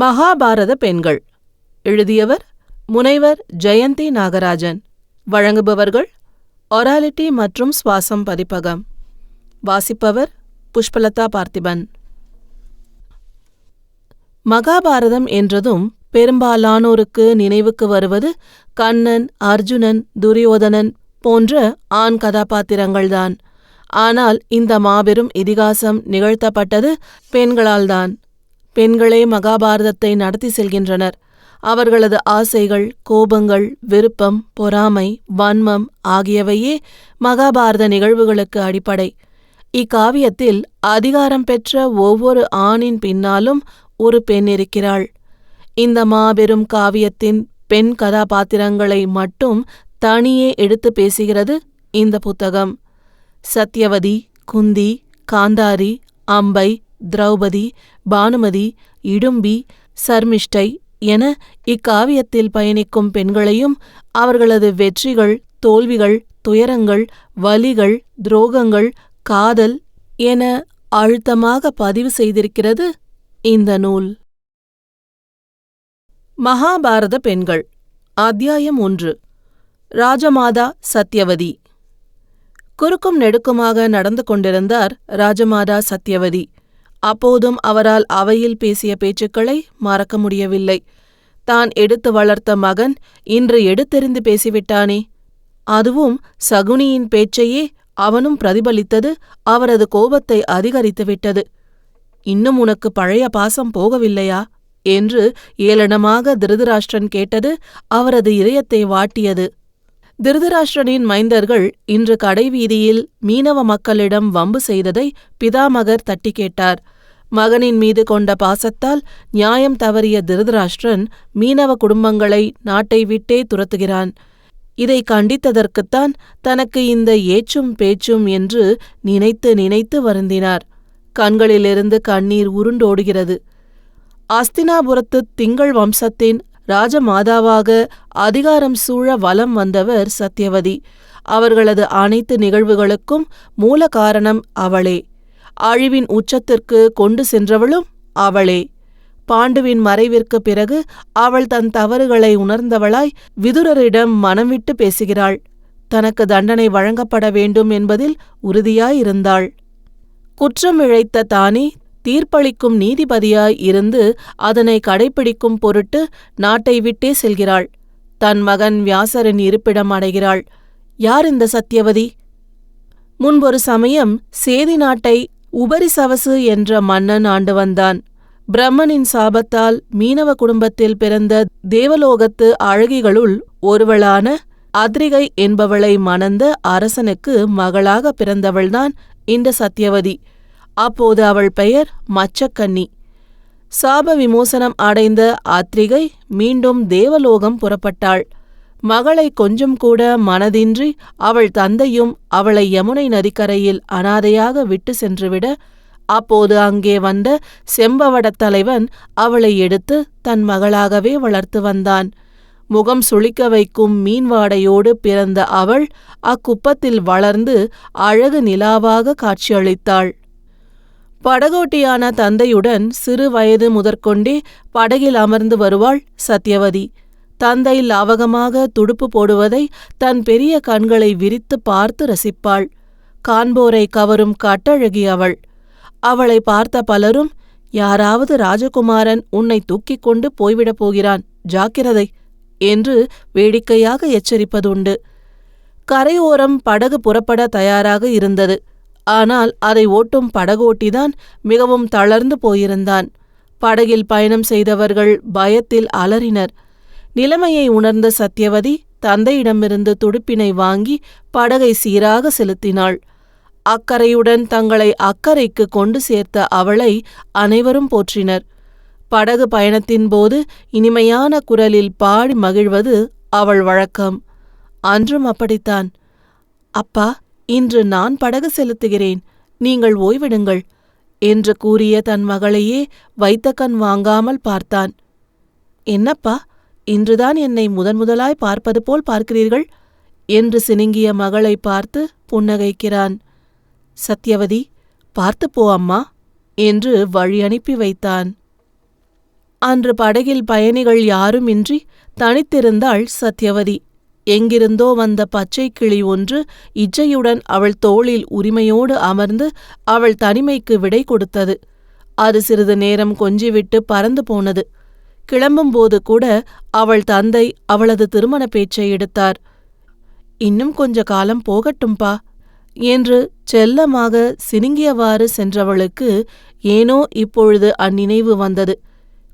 மகாபாரத பெண்கள். எழுதியவர் முனைவர் ஜெயந்தி நாகராஜன். வழங்குபவர்கள் ஒராலிட்டி மற்றும் சுவாசம் பதிப்பகம். வாசிப்பவர் புஷ்பலதா பார்த்திபன். மகாபாரதம் என்றதும் பெரும்பாலானோருக்கு நினைவுக்கு வருவது கண்ணன் அர்ஜுனன் துரியோதனன் போன்ற ஆண் கதாபாத்திரங்கள்தான். ஆனால் இந்த மாபெரும் இதிகாசம் நிகழ்த்தப்பட்டது பெண்களால்தான். பெண்களே மகாபாரதத்தை நடத்தி செல்கின்றனர். அவர்களது ஆசைகள் கோபங்கள் விருப்பம் பொறாமை வன்மம் ஆகியவையே மகாபாரத நிகழ்வுகளுக்கு அடிப்படை. இக்காவியத்தில் அதிகாரம் பெற்ற ஒவ்வொரு ஆணின் பின்னாலும் ஒரு பெண் இருக்கிறாள். இந்த மாபெரும் காவியத்தின் பெண் கதாபாத்திரங்களை மட்டும் தனியே எடுத்து பேசுகிறது இந்த புத்தகம். சத்யவதி குந்தி காந்தாரி அம்பை திரௌபதி பானுமதி இடும்பி சர்மிஷ்டை என இக்காவியத்தில் பயணிக்கும் பெண்களையும் அவர்களது வெற்றிகள் தோல்விகள் துயரங்கள் வலிகள் துரோகங்கள் காதல் என அழுத்தமாக பதிவு செய்திருக்கிறது இந்த நூல். மகாபாரத பெண்கள். அத்தியாயம் ஒன்று. ராஜமாதா சத்யவதி. குறுக்கும் நெடுக்குமாக நடந்து கொண்டிருந்தார் ராஜமாதா சத்யவதி. அப்போதும் அவரால் அவையில் பேசிய பேச்சுக்களை மறக்க முடியவில்லை. தான் எடுத்து வளர்த்த மகன் இன்று எடுத்தெறிந்து பேசிவிட்டானே. அதுவும் சகுனியின் பேச்சையே அவனும் பிரதிபலித்தது அவரது கோபத்தை அதிகரித்துவிட்டது. இன்னும் உனக்கு பழைய பாசம் போகவில்லையா? என்று ஏளனமாக திருதராஷ்டிரன் கேட்டது அவரது இதயத்தை வாட்டியது. திருதராஷ்டிரனின் மைந்தர்கள் இன்று கடைவீதியில் மீனவ மக்களிடம் வம்பு செய்ததை பிதாமகர் தட்டி கேட்டார். மகனின் மீது கொண்ட பாசத்தால் நியாயம் தவறிய திருதராஷ்டிரன் மீனவ குடும்பங்களை நாட்டை விட்டே துரத்துகிறான். இதை கண்டித்ததற்குத்தான் தனக்கு இந்த ஏச்சும் பேச்சும் என்று நினைத்து நினைத்து வருந்தினார். கண்களிலிருந்து கண்ணீர் உருண்டோடுகிறது. அஸ்தினாபுரத்து திங்கள் வம்சத்தின் ராஜமாதாவாக அதிகாரம் சூழ வலம் வந்தவர் சத்யவதி. அவர்களது அனைத்து நிகழ்வுகளுக்கும் மூல காரணம் அவளே. அழிவின் உச்சத்திற்கு கொண்டு சென்றவளும் அவளே. பாண்டுவின் மறைவிற்கு பிறகு அவள் தன் தவறுகளை உணர்ந்தவளாய் விதுரரிடம் மனம் விட்டு பேசுகிறாள். தனக்கு தண்டனை வழங்கப்பட வேண்டும் என்பதில் உறுதியாயிருந்தாள். குற்றம் இழைத்த தானே தீர்ப்பளிக்கும் நீதிபதியாய் இருந்து அதனை கடைப்பிடிக்கும் பொருட்டு நாட்டை விட்டே செல்கிறாள். தன் மகன் வியாசரின் இருப்பிடம் அடைகிறாள். யார் இந்த சத்யவதி? முன்பொரு சமயம் சேதி நாட்டை உபரிசவசு என்ற மன்னன் ஆண்டு வந்தான். பிரம்மனின் சாபத்தால் மீனவ குடும்பத்தில் பிறந்த தேவலோகத்து அழகிகளுள் ஒருவளான அத்ரிகை என்பவளை மணந்த அரசனுக்கு மகளாக பிறந்தவள்தான் இந்த சத்யவதி. அப்போது அவள் பெயர் மச்சக்கன்னி சாப விமோசனம் அடைந்த ஆத்ரிகை மீண்டும் தேவலோகம் புறப்பட்டாள். மகளை கொஞ்சம் கூட மனதின்றி அவள் தந்தையும் அவளை யமுனை நதிக்கரையில் அனாதையாக விட்டு சென்றுவிட அப்போது அங்கே வந்த செம்பவடத் தலைவன் அவளை எடுத்து தன் மகளாகவே வளர்த்து வந்தான். முகம் சுளிக்க வைக்கும் மீன்வாடையோடு பிறந்த அவள் அக்குப்பத்தில் வளர்ந்து அழகு நிலாவாக காட்சியளித்தாள். படகோட்டியான தந்தையுடன் சிறு வயது முதற்கொண்டே படகில் அமர்ந்து வருவாள் சத்யவதி. தந்தை லாவகமாக துடுப்பு போடுவதை தன் பெரிய கண்களை விரித்து பார்த்து ரசிப்பாள். காண்போரை கவரும் கட்டழகி அவள். அவளை பார்த்த பலரும் யாராவது ராஜகுமாரன் உன்னை தூக்கிக் கொண்டு போய்விடப் போகிறான் ஜாக்கிரதை என்று வேடிக்கையாக எச்சரிப்பதுண்டு. கரையோரம் படகு புறப்பட தயாராக இருந்தது. ஆனால் அதை ஓட்டும் படகோட்டிதான் மிகவும் தளர்ந்து போயிருந்தான். படகில் பயணம் செய்தவர்கள் பயத்தில் அலறினர். நிலைமையை உணர்ந்த சத்யவதி தந்தையிடமிருந்து துடுப்பினை வாங்கி படகை சீராக செலுத்தினாள். அக்கறையுடன் தங்களை அக்கறைக்கு கொண்டு சேர்த்த அவளை அனைவரும் போற்றினர். படகு பயணத்தின் போது இனிமையான குரலில் பாடி மகிழ்வது அவள் வழக்கம். அன்றும் அப்படித்தான். அப்பா இன்று நான் படகு செலுத்துகிறேன் நீங்கள் ஓய்விடுங்கள் என்று கூறிய தன் மகளையே வைத்த கண் வாங்காமல் பார்த்தான். என்னப்பா இன்றுதான் என்னை முதன் முதலாய் பார்ப்பது போல் பார்க்கிறீர்கள்? என்று சினுங்கிய மகளை பார்த்து புன்னகைக்கிறான். சத்யவதி பார்த்து போ அம்மா என்று வழி அனுப்பி வைத்தான். அன்று படகில் பயணிகள் யாருமின்றி தனித்திருந்தாள் சத்யவதி. எங்கிருந்தோ வந்த பச்சை கிளி ஒன்று இச்சையுடன் அவள் தோளில் உரிமையோடு அமர்ந்து அவள் தனிமைக்கு விடை கொடுத்தது. அது சிறிது நேரம் கொஞ்சிவிட்டு பறந்து போனது. கிளம்பும்போது கூட அவள் தந்தை அவளது திருமண பேச்சை எடுத்தார். இன்னும் கொஞ்ச காலம் போகட்டும்பா என்று செல்லமாக சினுங்கியவாறு சென்றவளுக்கு ஏனோ இப்பொழுது அந்நினைவு வந்தது.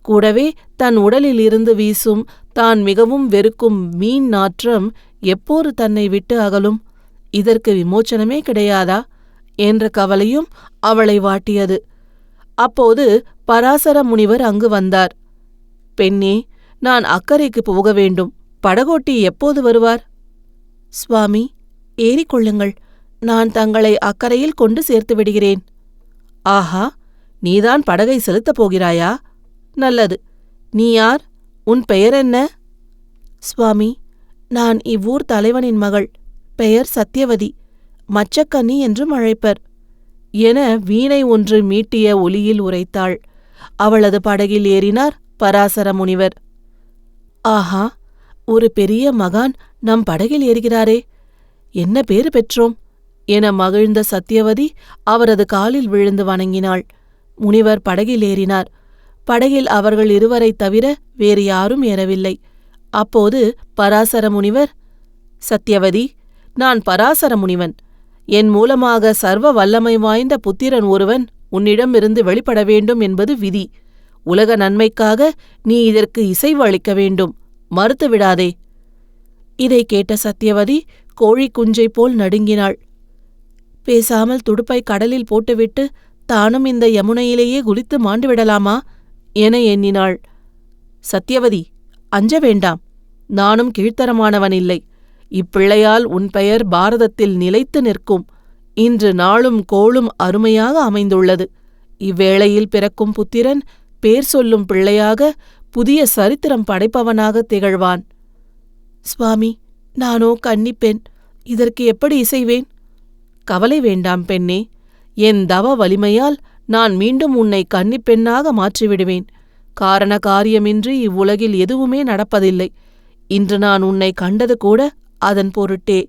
கூடவே தன் உடலில் இருந்து வீசும் தான் மிகவும் வெறுக்கும் மீன் நாற்றம் எப்போது தன்னை விட்டு அகலும்? இதற்கு விமோச்சனமே கிடையாதா? என்ற கவலையும் அவளை வாட்டியது. அப்போது பராசர முனிவர் அங்கு வந்தார். பெண்ணே நான் அக்கறைக்கு போக வேண்டும். படகோட்டி எப்போது வருவார்? சுவாமி ஏறிக்கொள்ளுங்கள் நான் தங்களை அக்கறையில் கொண்டு சேர்த்து விடுகிறேன். ஆஹா நீதான் படகை செலுத்தப் போகிறாயா? நல்லது. நீ யார்? உன் பெயர் என்ன? சுவாமி நான் இவ்வூர் தலைவனின் மகள். பெயர் சத்யவதி. மச்சக்கன்னி என்றும் அழைப்பர். என வீணை ஒன்று மீட்டிய ஒலியில் உரைத்தாள். அவளது படகில் ஏறினார் பராசர முனிவர். ஆஹா ஒரு பெரிய மகான் நம் படகில் ஏறுகிறாரே. என்ன பேறு பெற்றோம்? என மகிழ்ந்த சத்யவதி அவரது காலில் விழுந்து வணங்கினாள். முனிவர் படகில் ஏறினார். படகில் அவர்கள் இருவரைத் தவிர வேறு யாரும் ஏறவில்லை. அப்போது பராசர முனிவர் சத்யவதி நான் பராசர முனிவன். என் மூலமாக சர்வ வல்லமை வாய்ந்த புத்திரன் ஒருவன் உன்னிடமிருந்து வெளிப்பட வேண்டும் என்பது விதி. உலக நன்மைக்காக நீ இதற்கு இசைவு அளிக்க வேண்டும். மறுத்துவிடாதே இதை கேட்ட சத்யவதி கோழி குஞ்சை போல் நடுங்கினாள். பேசாமல் துடுப்பை கடலில் போட்டுவிட்டு தானும் இந்த யமுனையிலேயே குளித்து மாண்டு விடலாமா? என எண்ணினாள். சத்யவதி அஞ்ச வேண்டாம் நானும் கீழ்த்தரமானவன் இல்லை. இப்பிள்ளையால் உன் பெயர் பாரதத்தில் நிலைத்து நிற்கும். இன்று நாளும் கோளும் அருமையாக அமைந்துள்ளது. இவ்வேளையில் பிறக்கும் புத்திரன் பேர் சொல்லும் பிள்ளையாக புதிய சரித்திரம் படைப்பவனாக திகழ்வான். சுவாமி நானோ கன்னிப்பெண். இதற்கு எப்படி இசைவேன்? கவலை வேண்டாம் பெண்ணே. என் தவ வலிமையால் நான் மீண்டும் உன்னை கன்னிப்பெண்ணாக மாற்றிவிடுவேன். காரண காரியமின்றி இவ்வுலகில் எதுவுமே நடப்பதில்லை. இன்று நான் உன்னை கண்டது கூட அதன் பொருட்டே.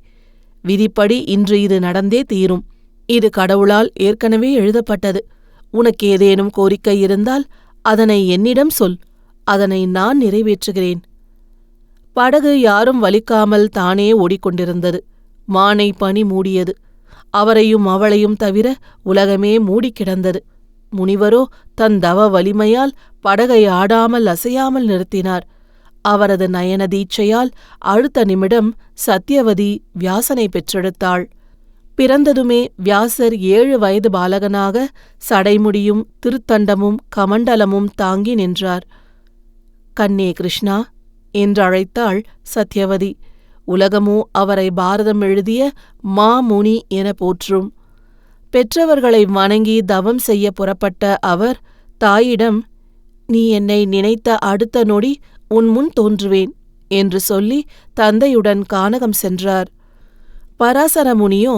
விதிப்படி இன்று இது நடந்தே தீரும். இது கடவுளால் ஏற்கனவே எழுதப்பட்டது. உனக்கு ஏதேனும் கோரிக்கை இருந்தால் அதனை என்னிடம் சொல். அதனை நான் நிறைவேற்றுகிறேன். படகு யாரும் வலிக்காமல் தானே ஓடிக்கொண்டிருந்தது. மானை பனி மூடியது. அவரையும் அவளையும் தவிர உலகமே மூடிக் கிடந்தது முனிவரோ தன் தவ வலிமையால் படகை ஆடாமல் அசையாமல் நிறுத்தினார். அவரது நயன தீட்சையால் அடுத்த நிமிடம் சத்யவதி வியாசனை பெற்றெடுத்தாள். பிறந்ததுமே வியாசர் ஏழு வயது பாலகனாக சடைமுடியும் திருத்தண்டமும் கமண்டலமும் தாங்கி நின்றார். கண்ணே கிருஷ்ணா என்றழைத்தாள் சத்யவதி உலகமோ அவரை பாரதம் எழுதிய மாமுனி என போற்றும். பெற்றவர்களை வணங்கி தவம் செய்ய புறப்பட்ட அவர் தாயிடம் நீ என்னை நினைத்த அடுத்த நொடி உன் முன் தோன்றுவேன் என்று சொல்லி தந்தையுடன் கானகம் சென்றார். பராசர முனியோ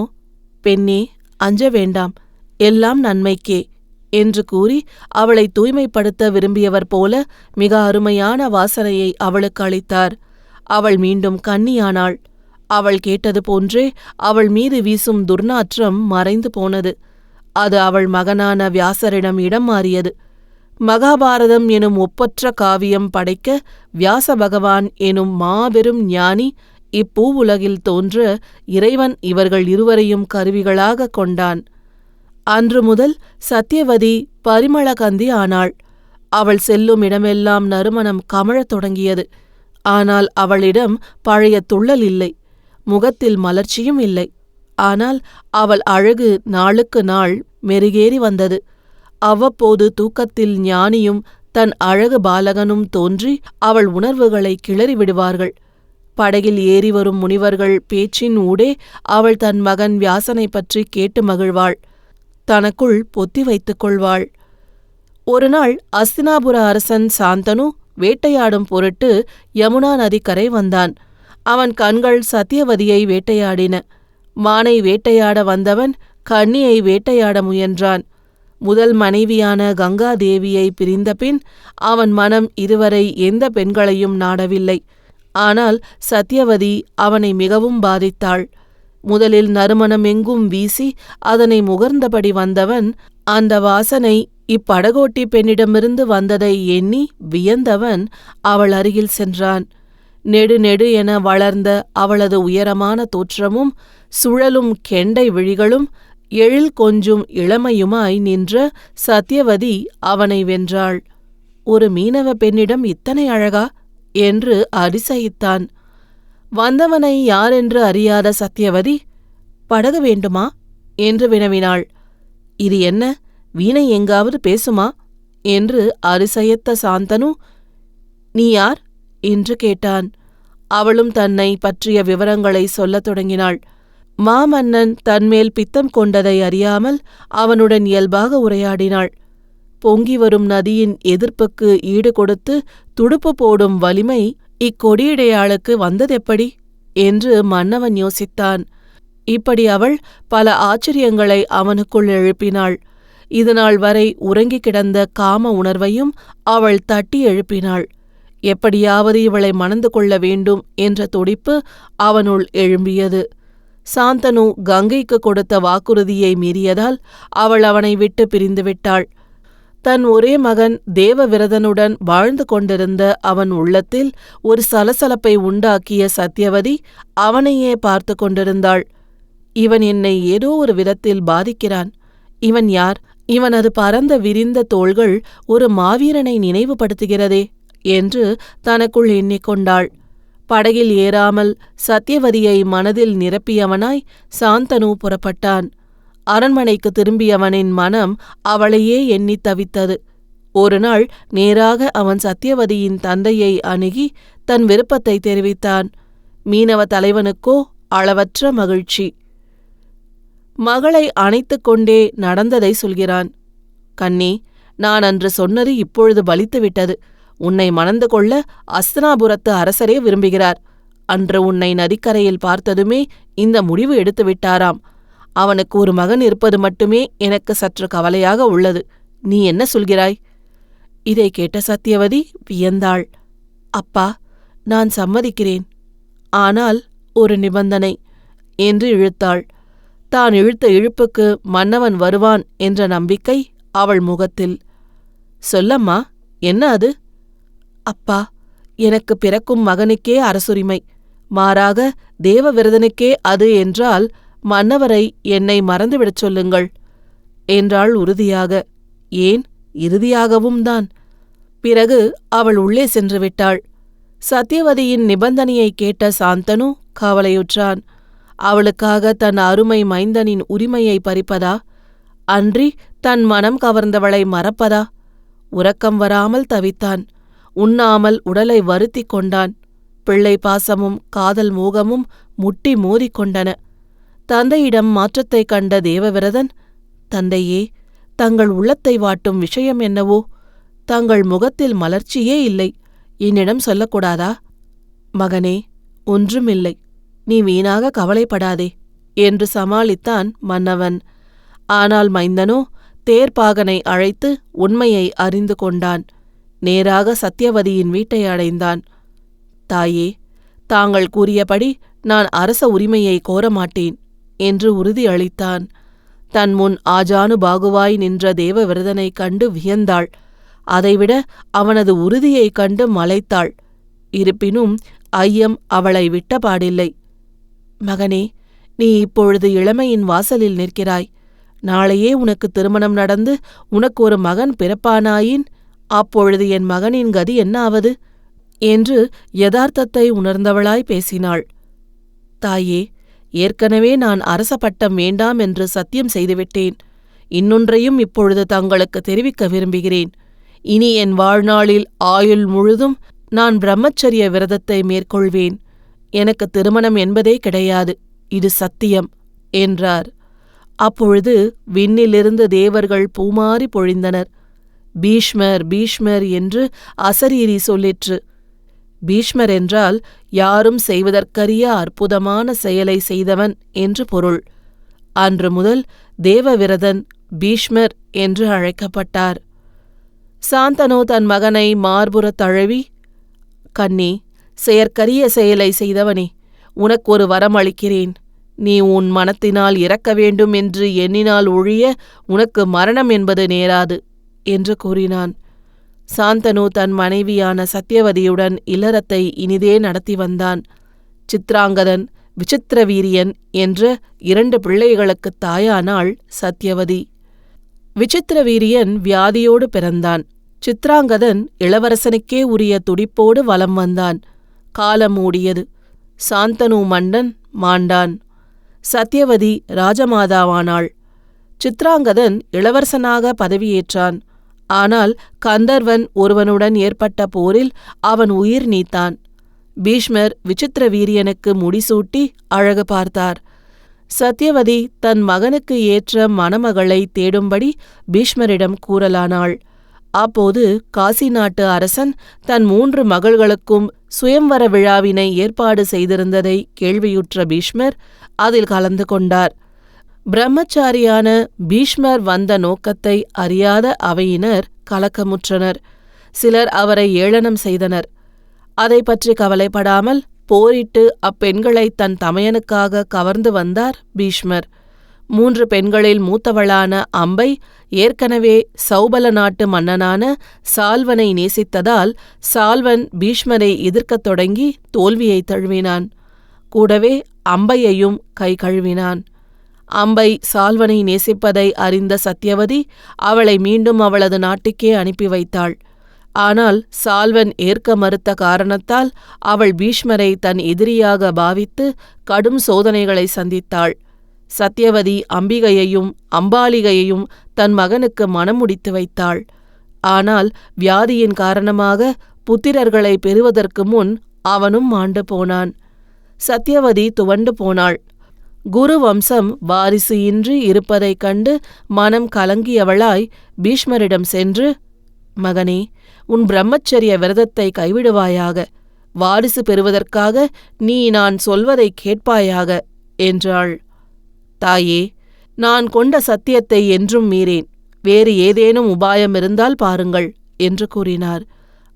பெண்ணே அஞ்ச வேண்டாம் எல்லாம் நன்மைக்கே என்று கூறி அவளை தூய்மைப்படுத்த விரும்பியவர் போல மிக அருமையான வாசனையை அவளுக்கு அளித்தார். அவள் மீண்டும் கன்னியானாள். அவள் கேட்டது போன்றே அவள் மீது வீசும் துர்நாற்றம் மறைந்து போனது. அது அவள் மகனான வியாசரிடம் இடம் மாறியது. மகாபாரதம் எனும் ஒப்பற்ற காவியம் படைக்க வியாச பகவான் எனும் மாபெரும் ஞானி இப்பூவுலகில் தோன்ற இறைவன் இவர்கள் இருவரையும் கருவிகளாக கொண்டான். அன்று முதல் சத்யவதி பரிமளகந்தி ஆனாள். அவள் செல்லும் இடமெல்லாம் நறுமணம் கமழத் தொடங்கியது. ஆனால் அவளிடம் பழைய துள்ளல் இல்லை. முகத்தில் மலர்ச்சியும் இல்லை. ஆனால் அவள் அழகு நாளுக்கு நாள் மெருகேறி வந்தது. அவ்வப்போது தூக்கத்தில் ஞானியும் தன் அழகு பாலகனும் தோன்றி அவள் உணர்வுகளை கிளறி விடுவார்கள். படகில் ஏறி வரும் முனிவர்கள் பேச்சின் ஊடே அவள் தன் மகன் வியாசனை பற்றி கேட்டு மகிழ்வாள். தனக்குள் பொத்தி வைத்துக் கொள்வாள். ஒருநாள் அஸ்தினாபுர அரசன் சாந்தனு வேட்டையாடும் பொருட்டு யமுனா நதிக்கரை வந்தான். அவன் கண்கள் சத்தியவதியை வேட்டையாடின. மானை வேட்டையாட வந்தவன் கண்ணியை வேட்டையாட முயன்றான். முதல் மனைவியான கங்காதேவியை பிரிந்தபின் அவன் மனம் இதுவரை எந்த பெண்களையும் நாடவில்லை. ஆனால் சத்யவதி அவனை மிகவும் பாதித்தாள். முதலில் நறுமணம் எங்கும் வீசி அதனை முகர்ந்தபடி வந்தவன் அந்த வாசனை இப்படகோட்டி பெண்ணிடமிருந்து வந்ததை எண்ணி வியந்தவன் அவள் அருகில் சென்றான். நெடு நெடு என வளர்ந்த அவளது உயரமான தோற்றமும் சுழலும் கெண்டை விழிகளும் எழில் கொஞ்சும் இளமையுமாய் நின்ற சத்யவதி அவனை வென்றாள். ஒரு மீனவ பெண்ணிடம் இத்தனை அழகா? என்று அதிசயித்தான். வந்தவனை யாரென்று அறியாத சத்யவதி படகு வேண்டுமா? என்று வினவினாள். இது என்ன? வீணை எங்காவது பேசுமா? என்று அரிசயத்த சாந்தனு. நீ யார்? என்று கேட்டான். அவளும் தன்னை பற்றிய விவரங்களை சொல்லத் தொடங்கினாள். மாமன்னன் தன்மேல் பித்தம் கொண்டதை அறியாமல் அவனுடன் இயல்பாக உரையாடினாள். பொங்கி வரும் நதியின் எதிர்ப்புக்கு ஈடு கொடுத்து துடுப்பு போடும் வலிமை இக்கொடியிடையாளுக்கு வந்ததெப்படி? என்று மன்னவன் யோசித்தான். இப்படி அவள் பல ஆச்சரியங்களை அவனுக்குள் எழுப்பினாள். இதுநாள் வரை உறங்கிக் கிடந்த காம உணர்வையும் அவள் தட்டி எழுப்பினாள். எப்படியாவது இவளை மணந்து கொள்ள வேண்டும் என்ற துடிப்பு அவனுள் எழும்பியது. சாந்தனு கங்கைக்கு கொடுத்த வாக்குறுதியை மீறியதால் அவள் அவனை விட்டு பிரிந்துவிட்டாள் தன் ஒரே மகன் தேவவிரதனுடன் வாழ்ந்து கொண்டிருந்த அவன் உள்ளத்தில் ஒரு சலசலப்பை உண்டாக்கிய சத்யவதி அவனையே பார்த்து கொண்டிருந்தாள். இவன் என்னை ஏதோ ஒரு விதத்தில் பாதிக்கிறான். இவன் யார்? இவனது பரந்த விரிந்த தோள்கள் ஒரு மாவீரனை நினைவுபடுத்துகிறதே. என்று தனக்குள் எண்ணிக்கொண்டாள். படகில் ஏறாமல் சத்யவதியை மனதில் நிரப்பியவனாய் சாந்தனு புறப்பட்டான். அரண்மனைக்கு திரும்பியவனின் மனம் அவளையே எண்ணித் தவித்தது. ஒருநாள் நேராக அவன் சத்யவதியின் தந்தையை அணுகி தன் விருப்பத்தை தெரிவித்தான். மீனவ தலைவனுக்கோ அளவற்ற மகிழ்ச்சி. மகளை அணைத்துக் கொண்டே நடந்ததை சொல்கிறான். கண்ணி நான் அன்று சொன்னது இப்பொழுது பலித்துவிட்டது. உன்னை மணந்து கொள்ள அஸ்தனாபுரத்து அரசரே விரும்புகிறார். அன்று உன்னை நதிக்கரையில் பார்த்ததுமே இந்த முடிவு எடுத்து விட்டாராம். அவனுக்கு ஒரு மகன் இருப்பது மட்டுமே எனக்கு சற்று கவலையாக உள்ளது. நீ என்ன சொல்கிறாய்? இதை கேட்ட சத்தியவதி வியந்தாள். அப்பா நான் சம்மதிக்கிறேன். ஆனால் ஒரு நிபந்தனை என்று இழுத்தாள். தான் இழுத்த இழுப்புக்கு மன்னவன் வருவான் என்ற நம்பிக்கை அவள் முகத்தில். சொல்லம்மா என்ன அது? அப்பா எனக்கு பிறக்கும் மகனுக்கே அரசுரிமை. மாறாக தேவவிரதனுக்கே அது என்றால் மன்னவரை என்னை மறந்துவிடச் சொல்லுங்கள். என்றாள் உறுதியாக. ஏன்? இறுதியாகவும் தான். பிறகு அவள் உள்ளே சென்று விட்டாள். சத்யவதியின் நிபந்தனையை கேட்ட சாந்தனு கவலையுற்றான். அவளுக்காக தன் அருமை மைந்தனின் உரிமையை பறிப்பதா? அன்றி தன் மனம் கவர்ந்தவளை மறப்பதா? உறக்கம் வராமல் தவித்தான். உண்ணாமல் உடலை வருத்திக் கொண்டான். பிள்ளை பாசமும் காதல் மோகமும் முட்டி மோதிக்கொண்டன தந்தையிடம் மாற்றத்தைக் கண்ட தேவவிரதன் தந்தையே தங்கள் உள்ளத்தை வாட்டும் விஷயம் என்னவோ? தங்கள் முகத்தில் மலர்ச்சியே இல்லை. என்னிடம் சொல்லக்கூடாதா? மகனே ஒன்றுமில்லை. நீ வீணாக கவலைப்படாதே என்று சமாளித்தான் மன்னவன். ஆனால் மைந்தனோ தேர்ப்பாகனை அழைத்து உண்மையை அறிந்து கொண்டான். நேராக சத்யவதியின் வீட்டை அடைந்தான். தாயே தாங்கள் கூறியபடி நான் அரச உரிமையை கோரமாட்டேன் என்று உறுதியளித்தான் தன் முன் ஆஜானு பாகுவாய் நின்ற தேவவிரதனைக் கண்டு வியந்தாள். அதைவிட அவனது உறுதியைக் கண்டு மலைத்தாள். இருப்பினும் ஐயம் அவளை விட்டபாடில்லை. மகனே நீ இப்பொழுது இளமையின் வாசலில் நிற்கிறாய். நாளையே உனக்கு திருமணம் நடந்து உனக்கு ஒரு மகன் பிறப்பானாயின் அப்பொழுது என் மகனின் கதி என்ன ஆவது என்று யதார்த்தத்தை உணர்ந்தவளாய் பேசினாள். தாயே ஏற்கனவே நான் அரச பட்டம் வேண்டாம் என்று சத்தியம் செய்துவிட்டேன். இன்னொன்றையும் இப்பொழுது தங்களுக்கு தெரிவிக்க விரும்புகிறேன். இனி என் வாழ்நாளில் ஆயுள் முழுதும் நான் பிரம்மச்சரிய விரதத்தை மேற்கொள்வேன். எனக்கு திருமணம் என்பதே கிடையாது இது சத்தியம் என்றார். அப்பொழுது விண்ணிலிருந்து தேவர்கள் பூமாறி பொழிந்தனர். பீஷ்மர் பீஷ்மர் என்று அசரீரி சொல்லிற்று. பீஷ்மர் என்றால் யாரும் செய்வதற்கரிய அற்புதமான செயலை செய்தவன் என்று பொருள். அன்று முதல் தேவவிரதன் பீஷ்மர் என்று அழைக்கப்பட்டார். சாந்தனு தன் மகனை மார்புறத் தழுவி கண்ணி செயற்கரிய செயலை செய்தவனே உனக்கு ஒரு வரம் அளிக்கிறேன் நீ உன் மனத்தினால் இறக்க வேண்டும் என்று எண்ணினால் ஒழிய உனக்கு மரணம் என்பது நேராது. என்று கூறினான். சாந்தனு தன் மனைவியான சத்தியவதியுடன் இல்லறத்தை இனிதே நடத்தி வந்தான். சித்ராங்கதன் விசித்திரவீரியன் என்ற இரண்டு பிள்ளைகளுக்குத் தாயானாள் சத்யவதி. விசித்திரவீரியன் வியாதியோடு பிறந்தான். சித்ராங்கதன் இளவரசனுக்கே உரிய துடிப்போடு வலம் வந்தான். காலம் மூடியது சாந்தனு மன்னன் மாண்டான். சத்யவதி ராஜமாதாவானாள். சித்ராங்கதன் இளவரசனாக பதவியேற்றான். ஆனால் கந்தர்வன் ஒருவனுடன் ஏற்பட்ட போரில் அவன் உயிர் நீத்தான். பீஷ்மர் விசித்திர வீரியனுக்கு முடிசூட்டி அழகு பார்த்தார். சத்யவதி தன் மகனுக்கு ஏற்ற மணமகளை தேடும்படி பீஷ்மரிடம் கூறலானாள். அப்போது காசி நாட்டு அரசன் தன் மூன்று மகள்களுக்கும் சுயம்வர விழாவினை ஏற்பாடு செய்திருந்ததை கேள்வியுற்ற பீஷ்மர் அதில் கலந்து கொண்டார். பிரம்மச்சாரியான பீஷ்மர் வந்த நோக்கத்தை அறியாத அவையினர் கலக்கமுற்றனர். சிலர் அவரை ஏளனம் செய்தனர். அதை பற்றி கவலைப்படாமல் போரிட்டு அப்பெண்களை தன் தமையனுக்காக கவர்ந்து வந்தார் பீஷ்மர். மூன்று பெண்களில் மூத்தவளான அம்பை ஏற்கனவே சௌபல நாட்டு மன்னனான சால்வனை நேசித்ததால் சால்வன் பீஷ்மரை எதிர்க்கத் தொடங்கி தோல்வியை தழுவினான். கூடவே அம்பையையும் கை கழுவினான். அம்பை சால்வனை நேசிப்பதை அறிந்த சத்யவதி அவளை மீண்டும் அவளது நாட்டுக்கே அனுப்பி வைத்தாள். ஆனால் சால்வன் ஏற்க மறுத்த காரணத்தால் அவள் பீஷ்மரை தன் எதிரியாக பாவித்து கடும் சோதனைகளை சந்தித்தாள். சத்யவதி அம்பிகையையும் அம்பாலிகையையும் தன் மகனுக்கு மனம் முடித்து வைத்தாள். ஆனால் வியாதியின் காரணமாக புத்திரர்களை பெறுவதற்கு முன் அவனும் மாண்டு போனான். சத்யவதி துவண்டு போனாள். குரு வம்சம் வாரிசு இன்றி இருப்பதைக் கண்டு மனம் கலங்கியவளாய் பீஷ்மரிடம் சென்று மகனே உன் பிரம்மச்சரிய விரதத்தை கைவிடுவாயாக. வாரிசு பெறுவதற்காக நீ நான் சொல்வதை கேட்பாயாக என்றாள். தாயே நான் கொண்ட சத்தியத்தை என்றும் மீறேன். வேறு ஏதேனும் உபாயம் இருந்தால் பாருங்கள் என்று கூறினார்.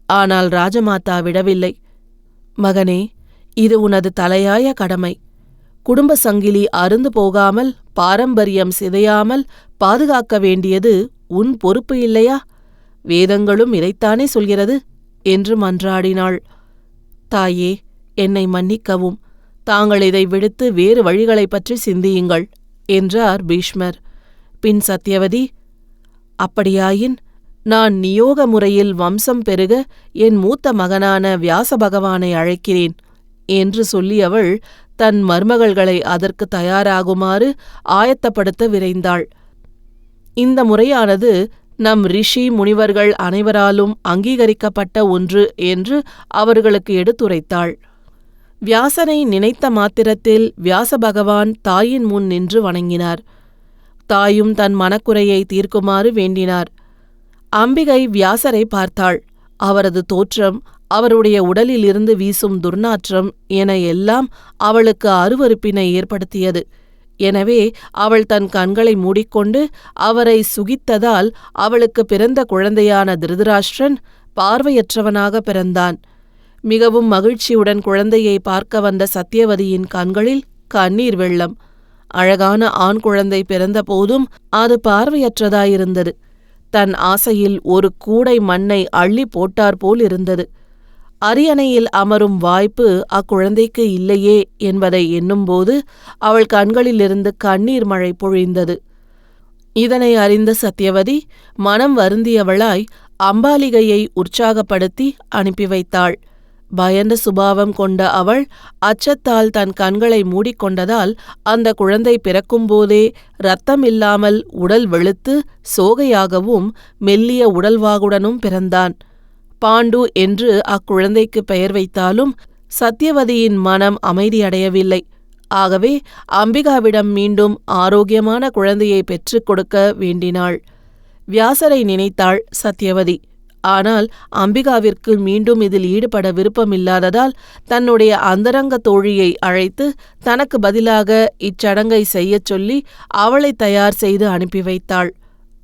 ஆனால் ராஜமாதா விடவில்லை. மகனே இது உனது தலையாய கடமை. குடும்ப சங்கிலி அருந்து போகாமல் பாரம்பரியம் சிதையாமல் பாதுகாக்க வேண்டியது உன் பொறுப்பு இல்லையா? வேதங்களும் இதைத்தானே சொல்கிறது? என்று மன்றாடினாள். தாயே என்னை மன்னிக்கவும். தாங்கள் இதை விடுத்து வேறு வழிகளைப் பற்றி சிந்தியுங்கள் என்றார் பீஷ்மர். பின் சத்யவதி அப்படியாயின் நான் நியோக முறையில் வம்சம் பெருக என் மூத்த மகனான வியாச பகவானை அழைக்கிறேன் என்று சொல்லியவள் தன் மருமகள்களை அதற்கு தயாராகுமாறு ஆயத்தப்படுத்த விரைந்தாள். இந்த முறையானது நம் ரிஷி முனிவர்கள் அனைவராலும் அங்கீகரிக்கப்பட்ட ஒன்று என்று அவர்களுக்கு எடுத்துரைத்தாள். வியாசனை நினைத்த மாத்திரத்தில் வியாச பகவான் தாயின் முன் நின்று வணங்கினார். தாயும் தன் மனக்குறையை தீர்க்குமாறு வேண்டினார். அம்பிகை வியாசரை பார்த்தாள். அவரது தோற்றம் அவருடைய உடலிலிருந்து வீசும் துர்நாற்றம் என எல்லாம் அவளுக்கு அருவருப்பினை ஏற்படுத்தியது. எனவே அவள் தன் கண்களை மூடிக்கொண்டு அவரை சுகித்ததால் அவளுக்கு பிறந்த குழந்தையான திருதராஷ்டிரன் பார்வையற்றவனாக பிறந்தான். மிகவும் மகிழ்ச்சியுடன் குழந்தையை பார்க்க வந்த சத்தியவதியின் கண்களில் கண்ணீர் வெள்ளம். அழகான ஆண் குழந்தை பிறந்தபோதும் அது பார்வையற்றதாயிருந்தது. தன் ஆசையில் ஒரு கூடை மண்ணை அள்ளி போட்டாற்போல் இருந்தது அரியணையில் அமரும் வாய்ப்பு அக்குழந்தைக்கு இல்லையே என்பதை எண்ணும்போது அவள் கண்களிலிருந்து கண்ணீர் மழை பொழிந்தது. இதனை அறிந்த சத்யவதி மனம் வருந்தியவளாய் அம்பாலிகையை உற்சாகப்படுத்தி அனுப்பி வைத்தாள். பயந்த சுபாவம் கொண்ட அவள் அச்சத்தால் தன் கண்களை மூடிக்கொண்டதால் அந்த குழந்தை பிறக்கும்போதே ரத்தமில்லாமல் உடல் வெளுத்து சோகையாகவும் மெல்லிய உடல்வாகுடனும் பிறந்தான். பாண்டு என்று அக்குழந்தைக்கு பெயர் வைத்தாலும் சத்யவதியின் மனம் அமைதியடையவில்லை. ஆகவே அம்பிகாவிடம் மீண்டும் ஆரோக்கியமான குழந்தையை பெற்றுக் கொடுக்க வேண்டினாள். வியாசரை நினைத்தாள் சத்யவதி. ஆனால் அம்பிகாவிற்கு மீண்டும் இதில் ஈடுபட விருப்பமில்லாததால் தன்னுடைய அந்தரங்க தோழியை அழைத்து தனக்கு பதிலாக இச்சடங்கை செய்யச் சொல்லி அவளை தயார் செய்து அனுப்பி வைத்தாள்.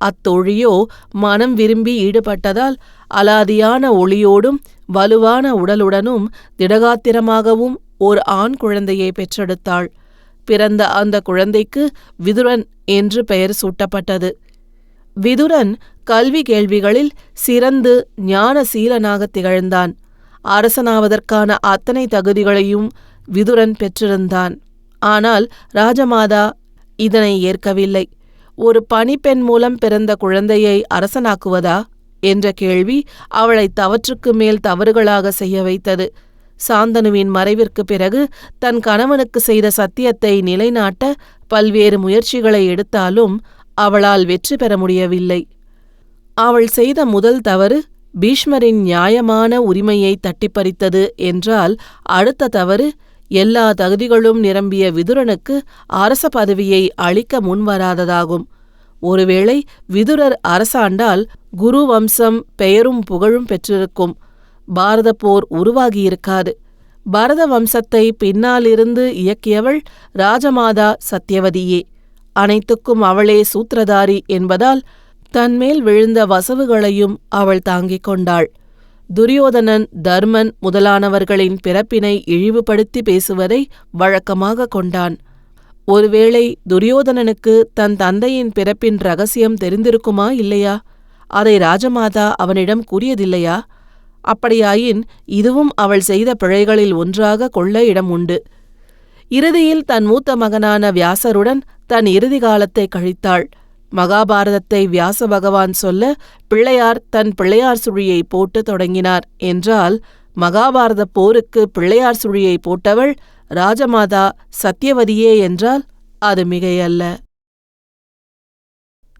அத்தொழியோ மனம் விரும்பி ஈடுபட்டதால் அலாதியான ஒளியோடும் வலுவான உடலுடனும் திடகாத்திரமாகவும் ஓர் ஆண் குழந்தையை பெற்றெடுத்தாள். பிறந்த அந்த குழந்தைக்கு விதுரன் என்று பெயர் சூட்டப்பட்டது. விதுரன் கல்வி கேள்விகளில் சிறந்து ஞானசீலனாகத் திகழ்ந்தான். அரசனாவதற்கான அத்தனை தகுதிகளையும் விதுரன் பெற்றிருந்தான். ஆனால் ராஜமாதா இதனை ஏற்கவில்லை. ஒரு பணிப்பெண் மூலம் பிறந்த குழந்தையை அரசனாக்குவதா? என்ற கேள்வி அவளை தவற்றுக்கு மேல் தவறுகளாக செய்ய வைத்தது. சாந்தனுவின் மறைவிற்கு பிறகு தன் கணவனுக்கு செய்த சத்தியத்தை நிலைநாட்ட பல்வேறு முயற்சிகளை எடுத்தாலும் அவளால் வெற்றி பெற முடியவில்லை. அவள் செய்த முதல் தவறு பீஷ்மரின் நியாயமான உரிமையை தட்டிப்பறித்தது என்றால் அடுத்த தவறு எல்லா தகுதிகளும் நிரம்பிய விதுரனுக்கு அரச பதவியை அளிக்க முன்வராததாகும். ஒருவேளை விதுரர் அரசாண்டால் குரு வம்சம் பெயரும் புகழும் பெற்றிருக்கும். பாரத போர் உருவாகியிருக்காது. பரத வம்சத்தை பின்னாலிருந்து இயக்கியவள் ராஜமாதா சத்யவதியே. அனைத்துக்கும் அவளே சூத்திரதாரி என்பதால் தன்மேல் விழுந்த வசவுகளையும் அவள் தாங்கிக் கொண்டாள். துரியோதனன் தர்மன் முதலானவர்களின் பிறப்பினை இழிவுபடுத்தி பேசுவதை வழக்கமாக கொண்டான். ஒருவேளை துரியோதனனுக்கு தன் தந்தையின் பிறப்பின் ரகசியம் தெரிந்திருக்குமா இல்லையா? அதை ராஜமாதா அவனிடம் கூறியதில்லையா? அப்படியாயின் இதுவும் அவள் செய்த பிழைகளில் ஒன்றாக கொள்ள இடம் உண்டு. இறுதியில் தன் மூத்த மகனான வியாசருடன் தன் இறுதி காலத்தை கழித்தாள். மகாபாரதத்தை வியாச பகவான் சொல்ல பிள்ளையார் தன் பிள்ளையார் சுழியை போட்டு தொடங்கினார். என்றால் மகாபாரத போருக்கு பிள்ளையார் சுழியை போட்டவள் ராஜமாதா சத்தியவதியே என்றால் அது மிகையல்ல.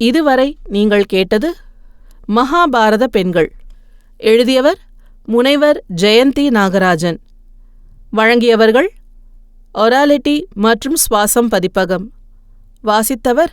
இதுவரை நீங்கள் கேட்டது மகாபாரத பெண்கள். எழுதியவர் முனைவர் ஜெயந்தி நாகராஜன். வழங்கியவர்கள் ஒராலிட்டி மற்றும் சுவாசம் பதிப்பகம். வாசித்தவர்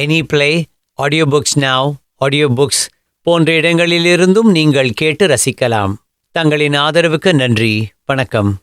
எனி பிளே ஆடியோ புக்ஸ் நாவ் ஆடியோ புக்ஸ் போன்ற இடங்களிலிருந்தும் நீங்கள் கேட்டு ரசிக்கலாம். தங்களின் ஆதரவுக்கு நன்றி வணக்கம்.